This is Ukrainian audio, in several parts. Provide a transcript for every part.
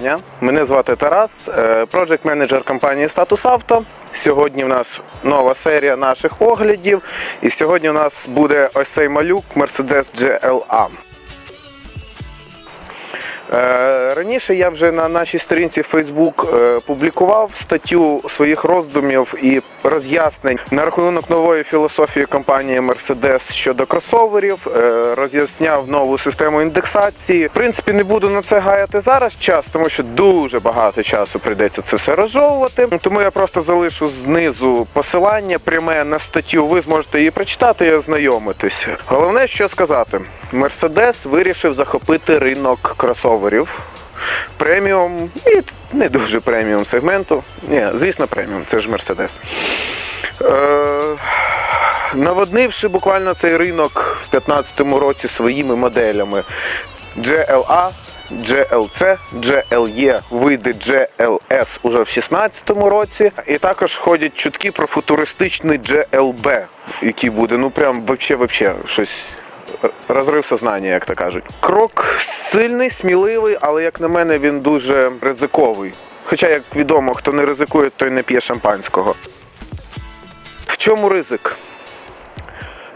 дня. Мене звати Тарас, проджект менеджер компанії Status Auto. Сьогодні в нас нова серія наших оглядів. І сьогодні у нас буде ось цей малюк Mercedes GLA. Е, Раніше я вже на нашій сторінці Facebook е, публікував статтю своїх роздумів і роз'яснень на рахунок нової філософії компанії Mercedes щодо кросоверів, е, роз'ясняв нову систему індексації. В принципі, не буду на це гаяти зараз час, тому що дуже багато часу прийдеться це все розжовувати. Тому я просто залишу знизу посилання пряме на статтю. Ви зможете її прочитати і ознайомитись. Головне, що сказати, Mercedes вирішив захопити ринок кросоверів. Преміум і не дуже преміум сегменту. Ні, звісно, преміум, це ж Мерседес. Е, наводнивши буквально цей ринок в 2015 році своїми моделями GLA, GLC, GLE, вийде GLS уже в 2016 році. І також ходять чутки про футуристичний GLB, який буде, ну прям вообще, вообще щось розрив сознання, як то кажуть. Крок сильний, сміливий, але як на мене, він дуже ризиковий. Хоча, як відомо, хто не ризикує, той не п'є шампанського. В чому ризик?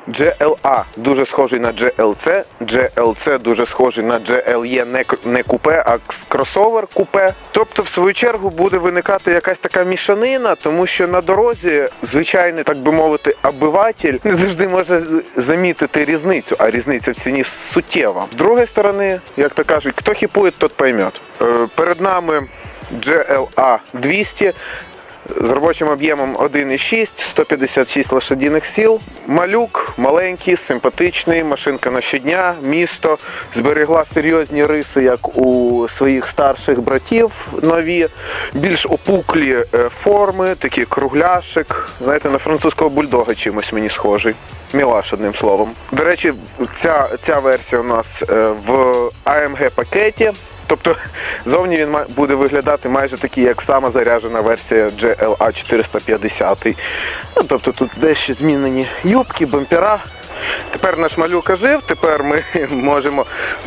GLA дуже схожий на GLC, GLC дуже схожий на GLE не, не купе, а кросовер купе. Тобто, в свою чергу, буде виникати якась така мішанина, тому що на дорозі звичайний, так би мовити, обиватель не завжди може замітити різницю, а різниця в ціні суттєва. З другої сторони, як то кажуть, хто хіпує, тот поймет. Е, перед нами GLA 200 з робочим об'ємом 1,6, 156 лошадиних сіл. Малюк, маленький, симпатичний, машинка на щодня, місто. Зберегла серйозні риси, як у своїх старших братів нові, більш опуклі е, форми, такі кругляшик. Знаєте, на французького бульдога чимось мені схожий. Мілаш, одним словом. До речі, ця, ця версія у нас е, в AMG пакеті. Тобто зовні він буде виглядати майже такий, як сама заряджена версія GLA 450. Ну, тобто тут дещо змінені юбки, бампера. Тепер наш малюк жив, тепер ми можемо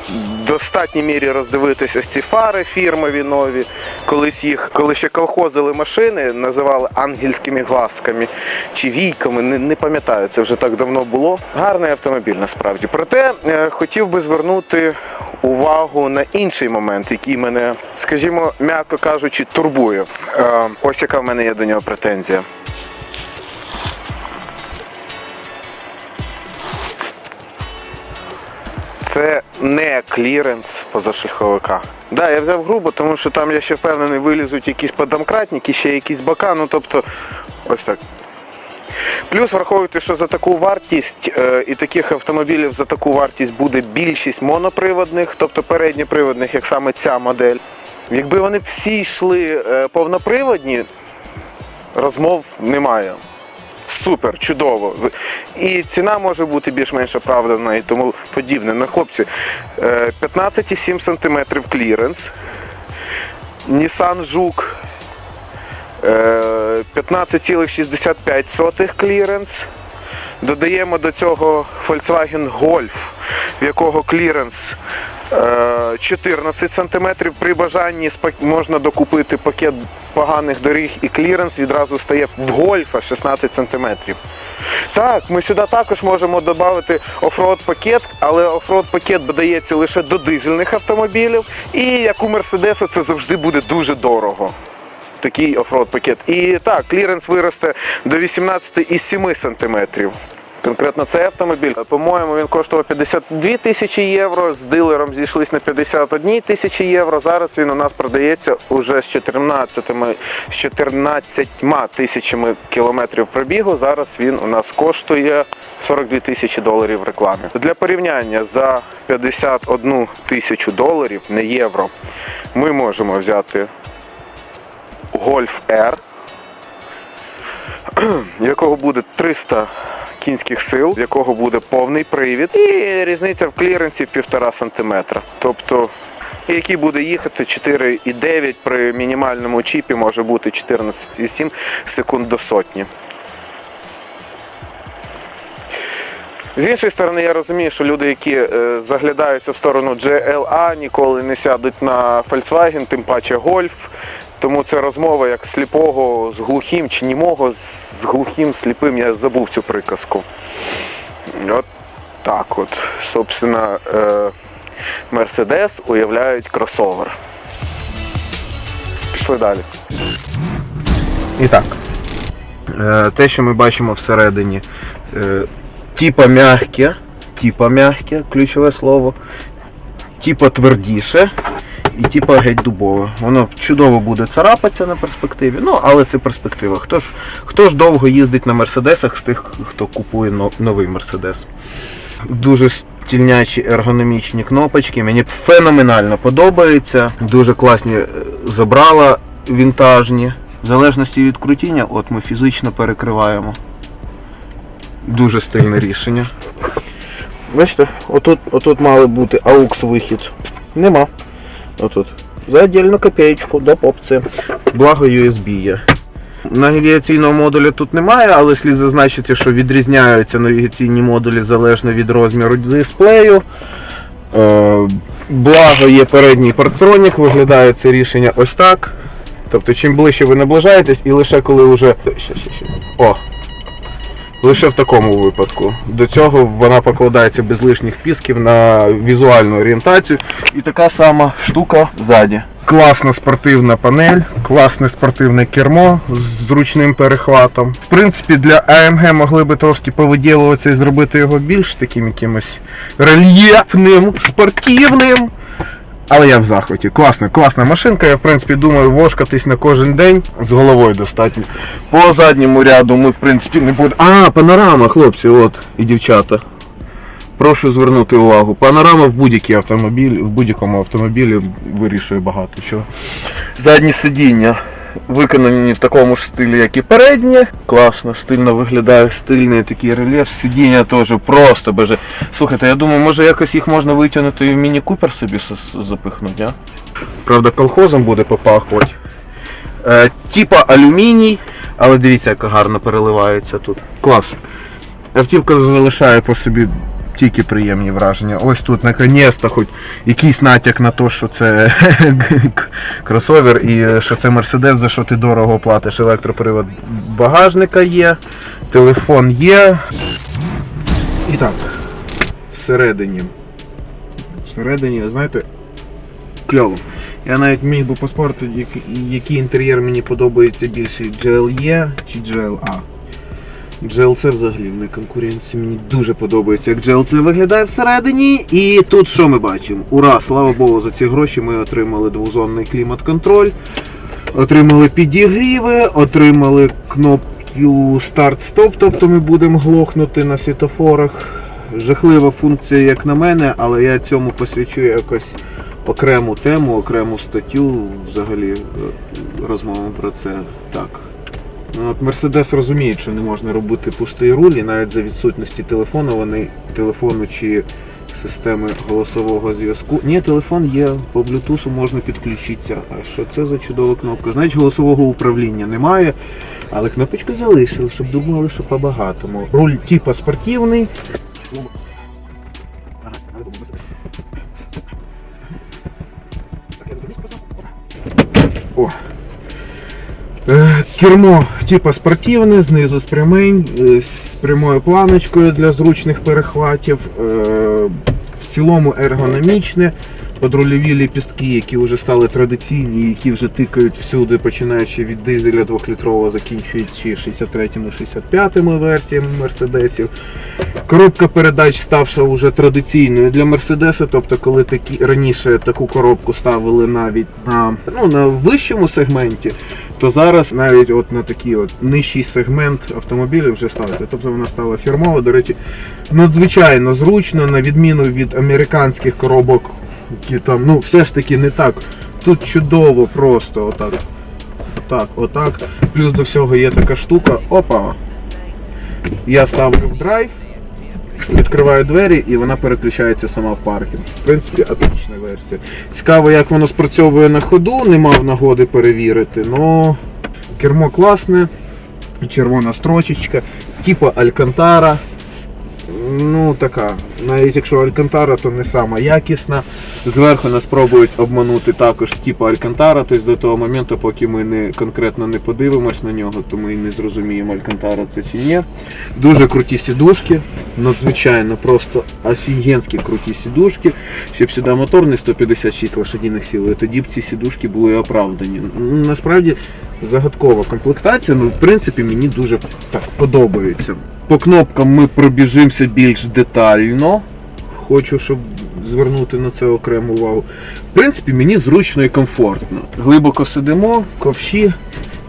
в достатній мірі роздивитись ось ці фари фірмові нові. Колись їх, коли ще колхозили машини, називали ангельськими глазками чи війками, не, не пам'ятаю, це вже так давно було. Гарний автомобіль насправді. Проте е, хотів би звернути увагу на інший момент, який мене, скажімо, м'яко кажучи, турбує. Е, ось яка в мене є до нього претензія. Це не кліренс позашляховика. Да, я взяв грубо, тому що там я ще впевнений, вилізуть якісь подомкратники, ще якісь бока, ну тобто, ось так. Плюс враховуйте, що за таку вартість е, і таких автомобілів за таку вартість буде більшість моноприводних, тобто передньоприводних, як саме ця модель. Якби вони всі йшли е, повноприводні, розмов немає. Супер, чудово. І ціна може бути більш-менш оправдана і тому подібне. Ну, хлопці, е, 15,7 см кліренс. Nissan Жук е, 15,65 кліренс. Додаємо до цього Volkswagen Golf, в якого кліренс е, 14 см. При бажанні можна докупити пакет поганих доріг і кліренс відразу стає в гольфа 16 см. Так, ми сюди також можемо додати оффроад пакет, але оффроад пакет додається лише до дизельних автомобілів. І як у Мерседеса це завжди буде дуже дорого такий оффроад пакет. І так, кліренс виросте до 18,7 см. Конкретно цей автомобіль, по-моєму, він коштував 52 тисячі євро. З дилером зійшлись на 51 тисячі євро. Зараз він у нас продається уже з 14, з 14 тисячами кілометрів пробігу. Зараз він у нас коштує 42 тисячі доларів реклами. Для порівняння за 51 тисячу доларів, не євро, ми можемо взяти Golf R, якого буде 300 кінських сил, в якого буде повний привід, і різниця в кліренсі в 1,5 см. Тобто, який буде їхати 4,9 при мінімальному чіпі може бути 14,7 секунд до сотні. З іншої сторони, я розумію, що люди, які е, заглядаються в сторону GLA, ніколи не сядуть на Volkswagen, тим паче Golf. Тому це розмова як сліпого з глухим чи німого з глухим сліпим. Я забув цю приказку. От так от. Собственно, е, Mercedes уявляють кросовер. Пішли далі. І так. Е, те, що ми бачимо всередині, типа м'яке, типа м'яке, ключове слово, типа твердіше і типа геть дубове. Воно чудово буде царапатися на перспективі, ну але це перспектива. Хто ж, хто ж довго їздить на мерседесах з тих, хто купує новий мерседес? Дуже стільнячі ергономічні кнопочки. Мені феноменально подобається. Дуже класні е, забрала вінтажні. В залежності від крутіння, от ми фізично перекриваємо. Дуже стильне рішення. Бачите, отут, отут мали бути AUX вихід. Нема. Отут. За отдельну копеечку до попці. Благо USB є. Навігаційного модуля тут немає, але слід зазначити, що відрізняються навігаційні модулі залежно від розміру дисплею. Е, Благо є передній парктронік, виглядає це рішення ось так. Тобто, чим ближче ви наближаєтесь, і лише коли вже. Ще, ще, ще. О! Лише в такому випадку. До цього вона покладається без лишніх пісків на візуальну орієнтацію. І така сама штука ззаді. Класна спортивна панель, класне спортивне кермо з зручним перехватом. В принципі, для AMG могли би трошки повиділуватися і зробити його більш таким якимось рельєфним, спортивним. Але я в захваті. Класна, класна машинка. Я в принципі думаю, вошкатись на кожен день з головою достатньо. По задньому ряду ми в принципі не будемо. А, панорама, хлопці, от і дівчата. Прошу звернути увагу. Панорама в будь-який автомобіль, в будь-якому автомобілі вирішує багато чого. Задні сидіння виконані в такому ж стилі, як і передні. Класно, стильно виглядає, стильний такий рельєф. Сидіння теж просто боже. Слухайте, я думаю, може якось їх можна витягнути і в міні-купер собі запихнути, а? Правда, колхозом буде попахувати. Е, типа алюміній, але дивіться, як гарно переливається тут. Клас. Автівка залишає по собі тільки приємні враження. Ось тут наконець-то хоч якийсь натяк на те, що це кросовер і е, що це Мерседес, за що ти дорого платиш. Електропривод багажника є, телефон є. І так, всередині. Всередині, знаєте, кльово. Я навіть міг би поспорити, який, інтер'єр мені подобається більше GLE чи GLA. GLC взагалі не конкуренції мені дуже подобається, як GLC виглядає всередині. І тут що ми бачимо? Ура! Слава Богу, за ці гроші ми отримали двозонний клімат-контроль, отримали підігріви, отримали кнопку старт-стоп, тобто ми будемо глохнути на світофорах. Жахлива функція, як на мене, але я цьому посвячу якось окрему тему, окрему статтю, взагалі е, розмову про це так. От Мерседес розуміє, що не можна робити пустий руль, і навіть за відсутності телефону вони телефону чи системи голосового зв'язку. Ні, телефон є, по Bluetooth можна підключитися. А що це за чудова кнопка? Значить, голосового управління немає, але кнопочку залишили, щоб думали, що по-багатому. Руль типа спортивний. О. Е, Кермо типа спортивне, знизу з прямень, е, з прямою планочкою для зручних перехватів. Е, В цілому ергономічне. Подрульові ліпістки, які вже стали традиційні, які вже тикають всюди, починаючи від дизеля 2-літрового, закінчуючи 63-65 версіями мерседесів. Коробка передач ставша вже традиційною для Мерседеса. Тобто, коли такі раніше таку коробку ставили навіть на, ну, на вищому сегменті, то зараз навіть от на такий от нижчий сегмент автомобілів вже ставиться. Тобто вона стала фірмова. До речі, надзвичайно зручно, на відміну від американських коробок, які там, ну, все ж таки не так. Тут чудово просто отак. Отак, отак. Плюс до всього є така штука. Опа! Я ставлю в драйв, відкриваю двері і вона переключається сама в паркінг. В принципі, отлична версія. Цікаво, як воно спрацьовує на ходу, не мав нагоди перевірити, але кермо класне, червона строчечка, типа Алькантара. Ну така. Навіть якщо Алькантара, то не сама якісна. Зверху нас пробують обманути також типу Алькантара, тобто до того моменту, поки ми не конкретно не подивимось на нього, то ми і не зрозуміємо, Алькантара це чи ні. Дуже круті сідушки, надзвичайно просто офігенські круті сідушки. Щоб сюди мотор не 156 лошадиних сил, і тоді б ці сідушки були оправдані. Насправді загадкова комплектація, ну в принципі мені дуже так подобається. По кнопкам ми пробіжимося більш детально. Хочу, щоб звернути на це окрему увагу. В принципі, мені зручно і комфортно. Глибоко сидимо, ковші,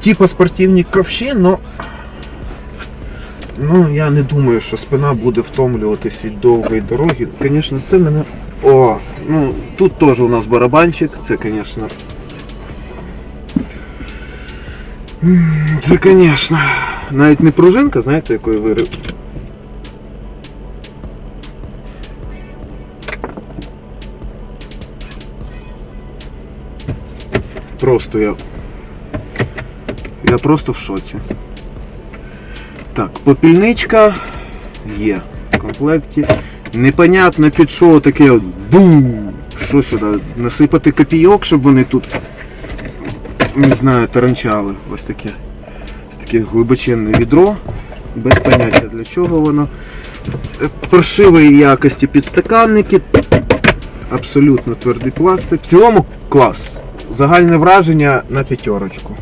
типа спортивні ковші, але ну, я не думаю, що спина буде втомлюватись від довгої дороги. Звісно, це мене. О, ну тут теж у нас барабанчик, це, звісно. Це, звісно, навіть не пружинка, знаєте, якої вирив. Просто я. Я просто в шоці. Так, попільничка є в комплекті. Непонятно під що таке от бум. Що сюди? Насипати копійок, щоб вони тут не знаю, таранчали. Ось таке. Ось таке глибоченне відро. Без поняття для чого воно. Е, Паршивої якості підстаканники. Абсолютно твердий пластик. В цілому клас. Загальне враження на п'ятерочку.